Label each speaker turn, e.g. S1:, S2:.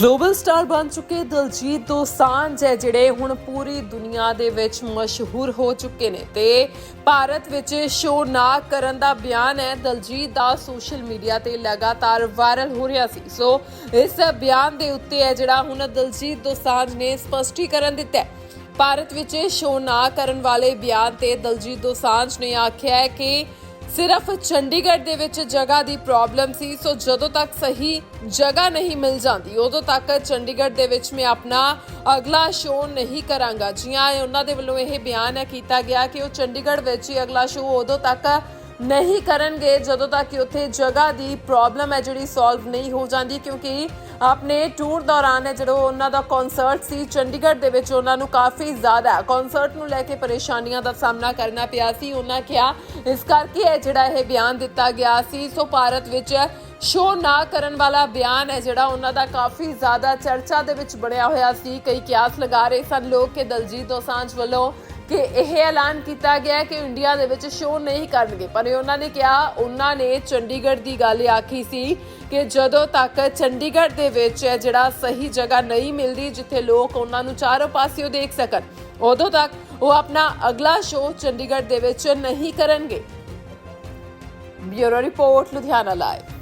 S1: Global star ਬਣ ਚੁੱਕੇ ਦਲਜੀਤ ਦੋਸਾਂਝ ਹੈ, ਜਿਹੜੇ ਹੁਣ ਪੂਰੀ ਦੁਨੀਆ ਦੇ ਵਿੱਚ ਮਸ਼ਹੂਰ ਹੋ ਚੁੱਕੇ ਨੇ ਤੇ ਭਾਰਤ ਵਿੱਚ ਸ਼ੋਅ ਨਾ ਕਰਨ ਦਾ ਬਿਆਨ ਹੈ। ਦਲਜੀਤ ਦਾ ਸੋਸ਼ਲ ਮੀਡੀਆ ਤੇ ਲਗਾਤਾਰ ਵਾਇਰਲ ਹੋ ਰਿਹਾ ਸੀ। ਸੋ ਇਸ ਬਿਆਨ ਦੇ ਉੱਤੇ ਹੈ, ਜਿਹੜਾ ਹੁਣ ਦਲਜੀਤ ਦੋਸਾਂਝ ਨੇ ਸਪਸ਼ਟੀਕਰਨ ਦਿੱਤਾ ਹੈ। ਭਾਰਤ ਵਿੱਚ ਸ਼ੋਅ ਨਾ ਕਰਨ ਵਾਲੇ ਬਿਆਨ ਤੇ ਦਲਜੀਤ ਦੋਸਾਂਝ ਨੇ ਆਖਿਆ ਹੈ ਕਿ ਸਿਰਫ ਚੰਡੀਗੜ੍ਹ ਦੇ ਵਿੱਚ ਜਗ੍ਹਾ ਦੀ ਪ੍ਰੋਬਲਮ ਸੀ, ਸੋ ਜਦੋਂ ਤੱਕ ਸਹੀ ਜਗ੍ਹਾ ਨਹੀਂ ਮਿਲ ਜਾਂਦੀ, ਉਦੋਂ ਤੱਕ ਚੰਡੀਗੜ੍ਹ ਦੇ ਵਿੱਚ ਮੈਂ ਆਪਣਾ ਅਗਲਾ ਸ਼ੋਅ ਨਹੀਂ ਕਰਾਂਗਾ। ਜੀਆਂ ਉਹਨਾਂ ਦੇ ਵੱਲੋਂ ਇਹ ਬਿਆਨ ਹੈ, ਕੀਤਾ ਗਿਆ ਕਿ ਉਹ ਚੰਡੀਗੜ੍ਹ ਵਿੱਚ ਹੀ ਅਗਲਾ ਸ਼ੋਅ ਉਦੋਂ ਤੱਕ ਨਹੀਂ ਕਰਨਗੇ, ਜਦੋਂ ਤੱਕ ਕਿ ਉੱਥੇ ਜਗ੍ਹਾ ਦੀ ਪ੍ਰੋਬਲਮ ਹੈ ਜਿਹੜੀ ਸੋਲਵ ਨਹੀਂ ਹੋ ਜਾਂਦੀ, ਕਿਉਂਕਿ ਆਪਣੇ ਟੂਰ ਦੌਰਾਨ ਹੈ, ਜਦੋਂ ਉਹਨਾਂ ਦਾ ਕਨਸਰਟ ਸੀ, ਚੰਡੀਗੜ੍ਹ ਦੇ ਵਿੱਚ ਉਹਨਾਂ ਨੂੰ ਕਾਫੀ ਜ਼ਿਆਦਾ ਕਨਸਰਟ ਨੂੰ ਲੈ ਕੇ ਪਰੇਸ਼ਾਨੀਆਂ ਦਾ ਸਾਹਮਣਾ ਕਰਨਾ ਪਿਆ ਸੀ। ਉਹਨਾਂ ਕਿਹਾ ਇਸ ਕਰਕੇ ਇਹ ਜਿਹੜਾ ਇਹ ਬਿਆਨ ਦਿੱਤਾ ਗਿਆ ਸੀ, ਸੋ ਭਾਰਤ ਵਿੱਚ ਸ਼ੋਅ ਨਾ ਕਰਨ ਵਾਲਾ ਬਿਆਨ ਹੈ, ਜਿਹੜਾ ਉਹਨਾਂ ਦਾ ਕਾਫੀ ਜ਼ਿਆਦਾ ਚਰਚਾ ਦੇ ਵਿੱਚ ਬਣਿਆ ਹੋਇਆ ਸੀ। ਕਈ ਕਿਆਸ ਲਗਾ ਰਹੇ ਸਨ। ਲੋਕ ਕਿ ਦਲਜੀਤ ਦੋਸਾਂਝ ਵੱਲੋਂ ਕਿ ਇਹ ਐਲਾਨ ਕੀਤਾ ਗਿਆ ਕਿ ਇੰਡੀਆ ਦੇ ਵਿੱਚ ਸ਼ੋਅ ਨਹੀਂ ਕਰਨਗੇ। ਪਰ ਇਹ ਉਹਨਾਂ ਨੇ ਕਿਹਾ, ਉਹਨਾਂ ਨੇ ਚੰਡੀਗੜ੍ਹ ਦੀ ਗੱਲ ਆਖੀ ਸੀ ਕਿ ਜਦੋਂ ਤੱਕ ਚੰਡੀਗੜ੍ਹ ਦੇ ਵਿੱਚ ਜਿਹੜਾ ਸਹੀ ਜਗ੍ਹਾ ਨਹੀਂ ਮਿਲਦੀ ਜਿੱਥੇ ਲੋਕ ਉਹਨਾਂ ਨੂੰ ਚਾਰੋਂ ਪਾਸਿਓਂ ਦੇਖ ਸਕਣ, ਉਦੋਂ ਤੱਕ ਉਹ ਆਪਣਾ ਅਗਲਾ ਸ਼ੋਅ ਚੰਡੀਗੜ੍ਹ ਦੇ ਵਿੱਚ ਨਹੀਂ ਕਰਨਗੇ। Bureau report, Ludhiana live.